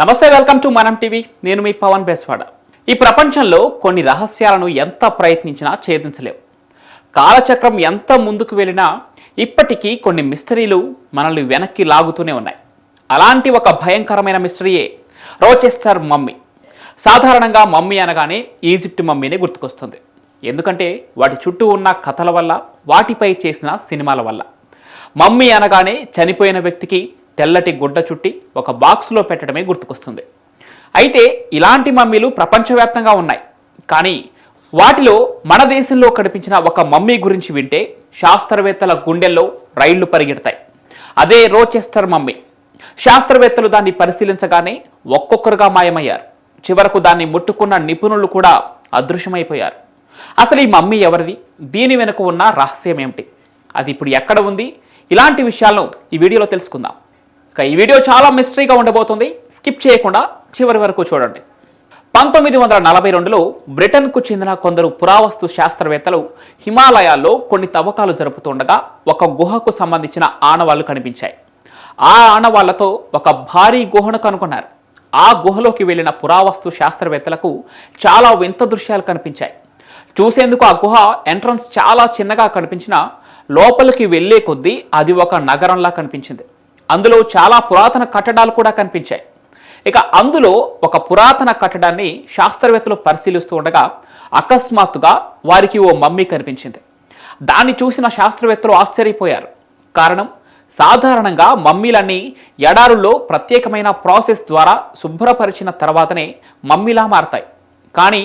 నమస్తే welcome to మనం TV. నేను మీ పవన్ బేస్వాడ. ఈ ప్రపంచంలో కొన్ని రహస్యాలను ఎంత ప్రయత్నించినా ఛేదించలేవు. కాలచక్రం ఎంత ముందుకు వెళ్ళినా ఇప్పటికీ కొన్ని మిస్టరీలు మనల్ని వెనక్కి లాగుతూనే ఉన్నాయి. అలాంటి ఒక భయంకరమైన మిస్టరీయే రోచెస్టర్ మమ్మీ. సాధారణంగా మమ్మీ అనగానే ఈజిప్ట్ మమ్మీనే గుర్తుకొస్తుంది. ఎందుకంటే వాటి చుట్టూ ఉన్న కథల వల్ల వాటిపై చేసిన సినిమాల వల్ల. మమ్మీ అనగానే చనిపోయిన వ్యక్తికి తెల్లటి గుడ్డ చుట్టి ఒక బాక్స్లో పెట్టడమే గుర్తుకొస్తుంది. అయితే ఇలాంటి మమ్మీలు ప్రపంచవ్యాప్తంగా ఉన్నాయి. కానీ వాటిలో మన దేశంలో కనిపించిన ఒక మమ్మీ గురించి వింటే శాస్త్రవేత్తల గుండెల్లో రైళ్ళు పరిగెడతాయి. అదే రోచెస్టర్ మమ్మీ. శాస్త్రవేత్తలు దాన్ని పరిశీలించగానే ఒక్కొక్కరుగా మాయమయ్యారు. చివరకు దాన్ని ముట్టుకున్న నిపుణులు కూడా అదృశ్యమైపోయారు. అసలు ఈ మమ్మీ ఎవరిది? దీని వెనుక ఉన్న రహస్యం ఏమిటి? అది ఇప్పుడు ఎక్కడ ఉంది? ఇలాంటి విషయాలను ఈ వీడియోలో తెలుసుకుందాం. ఈ వీడియో చాలా మిస్టరీగా ఉండబోతుంది. స్కిప్ చేయకుండా చివరి వరకు చూడండి. పంతొమ్మిది వందల నలభై రెండులో బ్రిటన్కు చెందిన కొందరు పురావస్తు శాస్త్రవేత్తలు హిమాలయాల్లో కొన్ని తవ్వకాలు జరుపుతుండగా ఒక గుహకు సంబంధించిన ఆనవాళ్ళు కనిపించాయి. ఆ ఆనవాళ్ళతో ఒక భారీ గుహను కనుగొన్నారు. ఆ గుహలోకి వెళ్ళిన పురావస్తు శాస్త్రవేత్తలకు చాలా వింత దృశ్యాలు కనిపించాయి. చూసేందుకు ఆ గుహ ఎంట్రన్స్ చాలా చిన్నగా కనిపించినా లోపలికి వెళ్ళే కొద్దీ అది ఒక నగరంలా కనిపించింది. అందులో చాలా పురాతన కట్టడాలు కూడా కనిపించాయి. ఇక అందులో ఒక పురాతన కట్టడాన్ని శాస్త్రవేత్తలు పరిశీలిస్తూ ఉండగా అకస్మాత్తుగా వారికి ఓ మమ్మీ కనిపించింది. దాన్ని చూసిన శాస్త్రవేత్తలు ఆశ్చర్యపోయారు. కారణం సాధారణంగా మమ్మీలన్నీ ఎడారుల్లో ప్రత్యేకమైన ప్రాసెస్ ద్వారా శుభ్రపరిచిన తర్వాతనే మమ్మీలా మారతాయి. కానీ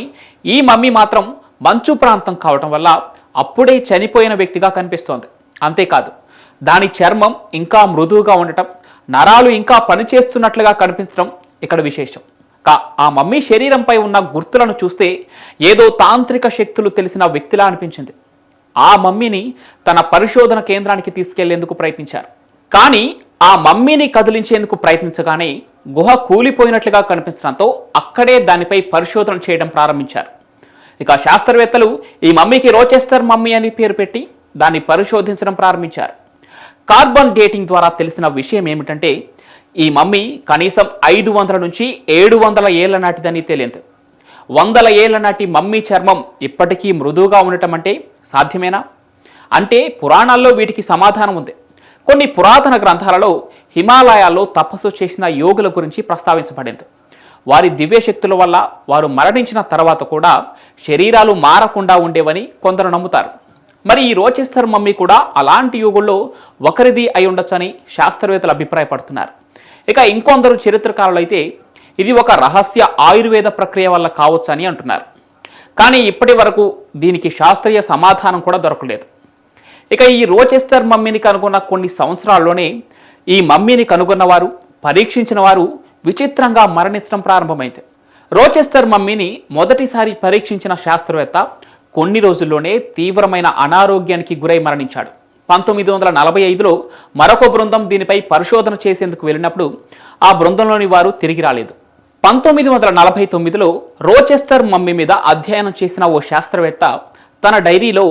ఈ మమ్మీ మాత్రం మంచు ప్రాంతం కావటం వల్ల అప్పుడే చనిపోయిన వ్యక్తిగా కనిపిస్తోంది. అంతేకాదు దాని చర్మం ఇంకా మృదువుగా ఉండటం నరాలు ఇంకా పనిచేస్తున్నట్లుగా కనిపించడం ఇక్కడ విశేషం. కా ఆ మమ్మీ శరీరంపై ఉన్న గుర్తులను చూస్తే ఏదో తాంత్రిక శక్తులు తెలిసిన వ్యక్తిలా అనిపించింది. ఆ మమ్మీని తన పరిశోధన కేంద్రానికి తీసుకెళ్ళేందుకు ప్రయత్నించారు. కానీ ఆ మమ్మీని కదిలించేందుకు ప్రయత్నించగానే గుహ కూలిపోయినట్లుగా కనిపించడంతో అక్కడే దానిపై పరిశోధన చేయడం ప్రారంభించారు. ఇక శాస్త్రవేత్తలు ఈ మమ్మీకి రోచెస్టర్ మమ్మీ అని పేరు పెట్టి దాన్ని పరిశోధించడం ప్రారంభించారు. కార్బన్ డేటింగ్ ద్వారా తెలిసిన విషయం ఏమిటంటే ఈ మమ్మీ కనీసం ఐదు వందల నుంచి ఏడు వందల ఏళ్ళ నాటిదని తేలింది వందల ఏళ్ళ నాటి మమ్మీ చర్మం ఇప్పటికీ మృదువుగా ఉండటం అంటే సాధ్యమేనా? అంటే పురాణాల్లో వీటికి సమాధానం ఉంది. కొన్ని పురాతన గ్రంథాలలో హిమాలయాల్లో తపస్సు చేసిన యోగుల గురించి ప్రస్తావించబడింది. వారి దివ్యశక్తుల వల్ల వారు మరణించిన తర్వాత కూడా శరీరాలు మారకుండా ఉండేవని కొందరు నమ్ముతారు. మరి ఈ రోచెస్టర్ మమ్మీ కూడా అలాంటి యుగుల్లో ఒకరిది అయి ఉండొచ్చని శాస్త్రవేత్తలు అభిప్రాయపడుతున్నారు. ఇక ఇంకొందరు చరిత్రకారులు అయితే ఇది ఒక రహస్య ఆయుర్వేద ప్రక్రియ వల్ల కావచ్చని అంటున్నారు. కానీ ఇప్పటి వరకు దీనికి శాస్త్రీయ సమాధానం కూడా దొరకలేదు. ఇక ఈ రోచెస్టర్ మమ్మీని కనుగొన్న కొన్ని సంవత్సరాల్లోనే ఈ మమ్మీని కనుగొన్నవారు పరీక్షించిన వారు విచిత్రంగా మరణించడం ప్రారంభమైంది. రోచెస్టర్ మమ్మీని మొదటిసారి పరీక్షించిన శాస్త్రవేత్త కొన్ని రోజుల్లోనే తీవ్రమైన అనారోగ్యానికి గురై మరణించాడు. పంతొమ్మిది వందల నలభై ఐదులో మరొక బృందం దీనిపై పరిశోధన చేసేందుకు వెళ్ళినప్పుడు ఆ బృందంలోని వారు తిరిగి రాలేదు. పంతొమ్మిది వందల నలభై తొమ్మిదిలో రోచెస్టర్ మమ్మీ మీద అధ్యయనం చేసిన ఓ శాస్త్రవేత్త తన డైరీలో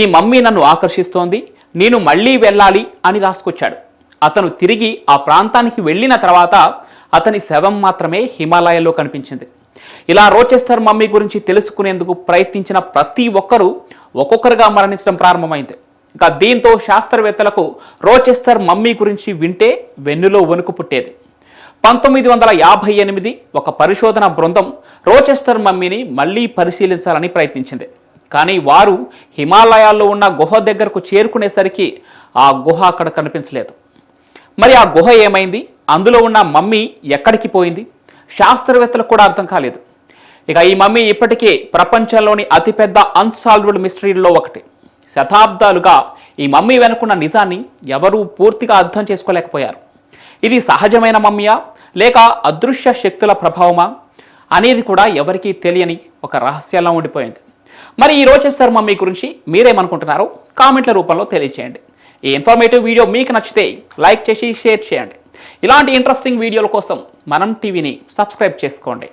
ఈ మమ్మీ నన్ను ఆకర్షిస్తోంది నేను మళ్ళీ వెళ్ళాలి అని రాసుకొచ్చాడు. అతను తిరిగి ఆ ప్రాంతానికి వెళ్ళిన తర్వాత అతని శవం మాత్రమే హిమాలయాల్లో కనిపించింది. ఇలా రోచెస్టర్ మమ్మీ గురించి తెలుసుకునేందుకు ప్రయత్నించిన ప్రతి ఒక్కరూ ఒక్కొక్కరుగా మరణించడం ప్రారంభమైంది. ఇక దీంతో శాస్త్రవేత్తలకు రోచెస్టర్ మమ్మీ గురించి వింటే వెన్నులో వణుకు పుట్టేది. పంతొమ్మిది వందల యాభై ఎనిమిది ఒక పరిశోధన బృందం రోచెస్టర్ మమ్మీని మళ్ళీ పరిశీలించాలని ప్రయత్నించింది. కానీ వారు హిమాలయాల్లో ఉన్న గుహ దగ్గరకు చేరుకునేసరికి ఆ గుహ అక్కడ కనిపించలేదు. మరి ఆ గుహ ఏమైంది? అందులో ఉన్న మమ్మీ ఎక్కడికి పోయింది? శాస్త్రవేత్తలకు కూడా అర్థం కాలేదు. ఇక ఈ మమ్మీ ఇప్పటికే ప్రపంచంలోని అతిపెద్ద అన్సాల్వ్డ్ మిస్టరీల్లో ఒకటి. శతాబ్దాలుగా ఈ మమ్మీ వెనుకున్న నిజాన్ని ఎవరూ పూర్తిగా అర్థం చేసుకోలేకపోయారు. ఇది సహజమైన మమ్మీయా లేక అదృశ్య శక్తుల ప్రభావమా? అనేది కూడా ఎవరికీ తెలియని ఒక రహస్యంలో ఉండిపోయింది. మరి ఈ రోచెస్టర్ మమ్మీ గురించి మీరేమనుకుంటున్నారో కామెంట్ల రూపంలో తెలియజేయండి ఈ ఇన్ఫర్మేటివ్ వీడియో మీకు నచ్చితే లైక్ చేసి షేర్ చేయండి. ఇలాంటి ఇంట్రెస్టింగ్ వీడియోల కోసం మనం టీవీని సబ్స్క్రైబ్ చేసుకోండి.